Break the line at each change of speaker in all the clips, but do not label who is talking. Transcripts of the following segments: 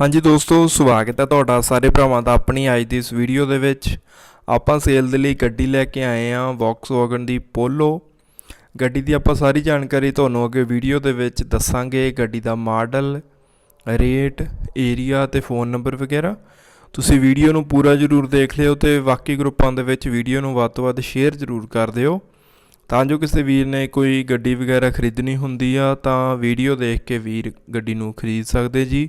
ਹਾਂਜੀ ਦੋਸਤੋ, ਸਵਾਗਤ ਹੈ ਤੁਹਾਡਾ ਸਾਰੇ ਭਰਾਵਾਂ ਦਾ ਆਪਣੀ ਅੱਜ ਦੀ ਇਸ ਵੀਡੀਓ ਦੇ ਵਿੱਚ। ਆਪਾਂ ਸੇਲ ਦੇ ਲਈ ਗੱਡੀ ਲੈ ਕੇ ਆਏ ਹਾਂ ਵੌਕਸਵੈਗਨ ਦੀ ਪੋਲੋ ਗੱਡੀ ਦੀ ਆਪਾਂ ਸਾਰੀ ਜਾਣਕਾਰੀ ਤੁਹਾਨੂੰ ਅੱਗੇ ਵੀਡੀਓ ਦੇ ਵਿੱਚ ਦੱਸਾਂਗੇ। ਗੱਡੀ ਦਾ ਮਾਡਲ ਰੇਟ ਏਰੀਆ ਤੇ ਫੋਨ ਨੰਬਰ ਵਗੈਰਾ। ਤੁਸੀਂ ਵੀਡੀਓ ਨੂੰ ਪੂਰਾ ਜ਼ਰੂਰ ਦੇਖ ਲਿਓ ਤੇ ਬਾਕੀ ਗਰੁੱਪਾਂ ਦੇ ਵਿੱਚ ਵੀਡੀਓ ਨੂੰ ਵੱਧ ਤੋਂ ਵੱਧ ਸ਼ੇਅਰ ਜ਼ਰੂਰ ਕਰ ਦਿਓ। ਤਾਂ ਜੋ ਕਿਸੇ ਵੀਰ ਨੇ ਕੋਈ ਗੱਡੀ ਵਗੈਰਾ ਖਰੀਦਣੀ ਹੁੰਦੀ ਆ, ਤਾਂ ਵੀਡੀਓ ਦੇਖ ਕੇ ਵੀਰ ਗੱਡੀ ਨੂੰ ਖਰੀਦ ਸਕਦੇ ਜੀ।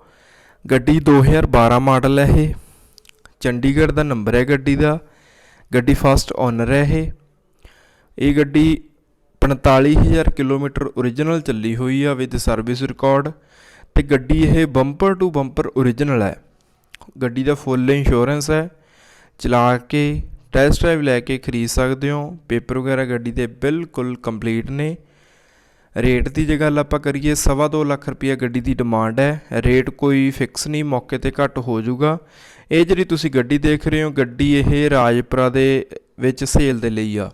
ਗੱਡੀ 2012 ਮਾਡਲ ਹੈ ਇਹ। ਚੰਡੀਗੜ੍ਹ ਦਾ ਨੰਬਰ ਹੈ ਗੱਡੀ ਦਾ। ਗੱਡੀ ਫਸਟ ਓਨਰ ਹੈ ਇਹ। ਇਹ ਗੱਡੀ 45000 ਕਿਲੋਮੀਟਰ origignal ਚੱਲੀ ਹੋਈ ਆ ਵਿਦ ਸਰਵਿਸ ਰਿਕਾਰਡ ਤੇ ਗੱਡੀ ਇਹ ਬੰਪਰ ਟੂ ਬੰਪਰ origignal ਹੈ। ਗੱਡੀ ਦਾ ਫੁੱਲ ਇੰਸ਼ੋਰੈਂਸ ਹੈ। ਚਲਾ ਕੇ ਟੈਸਟ ਡਰਾਈਵ ਲੈ ਕੇ ਖਰੀਦ ਸਕਦੇ ਹੋ। ਪੇਪਰ ਵਗੈਰਾ ਗੱਡੀ ਦੇ ਬਿਲਕੁਲ ਕੰਪਲੀਟ ਨੇ। ਰੇਟ ਦੀ ਜੇ ਗੱਲ ਆਪਾਂ ਕਰੀਏ, ਸਵਾ ਦੋ ਲੱਖ ਰੁਪਈਆ ਗੱਡੀ ਦੀ ਡਿਮਾਂਡ ਹੈ। ਰੇਟ ਕੋਈ ਫਿਕਸ ਨਹੀਂ, ਮੌਕੇ ਤੇ ਘੱਟ ਹੋ ਜਾਊਗਾ। ਇਹ ਜਿਹੜੀ ਤੁਸੀਂ ਗੱਡੀ ਦੇਖ ਰਹੇ ਹੋ, ਗੱਡੀ ਇਹ ਰਾਜਪੁਰਾ ਦੇ ਵਿੱਚ ਸੇਲ ਦੇ ਲਈ ਆ।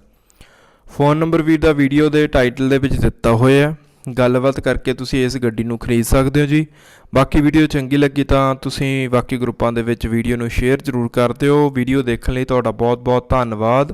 ਫੋਨ ਨੰਬਰ ਵੀ ਦਾ ਵੀਡੀਓ ਦੇ ਟਾਈਟਲ ਦੇ ਵਿੱਚ ਦਿੱਤਾ ਹੋਇਆ ਗੱਲਬਾਤ ਕਰਕੇ ਤੁਸੀਂ ਇਸ ਗੱਡੀ ਨੂੰ ਖਰੀਦ ਸਕਦੇ ਹੋ ਜੀ। ਬਾਕੀ ਵੀਡੀਓ ਚੰਗੀ ਲੱਗੀ ਤਾਂ ਤੁਸੀਂ ਬਾਕੀ ਗਰੁੱਪਾਂ ਦੇ ਵਿੱਚ ਵੀਡੀਓ ਨੂੰ ਸ਼ੇਅਰ ਜ਼ਰੂਰ ਕਰ ਦਿਓ। ਵੀਡੀਓ ਦੇਖਣ ਲਈ ਤੁਹਾਡਾ ਬਹੁਤ-ਬਹੁਤ ਧੰਨਵਾਦ।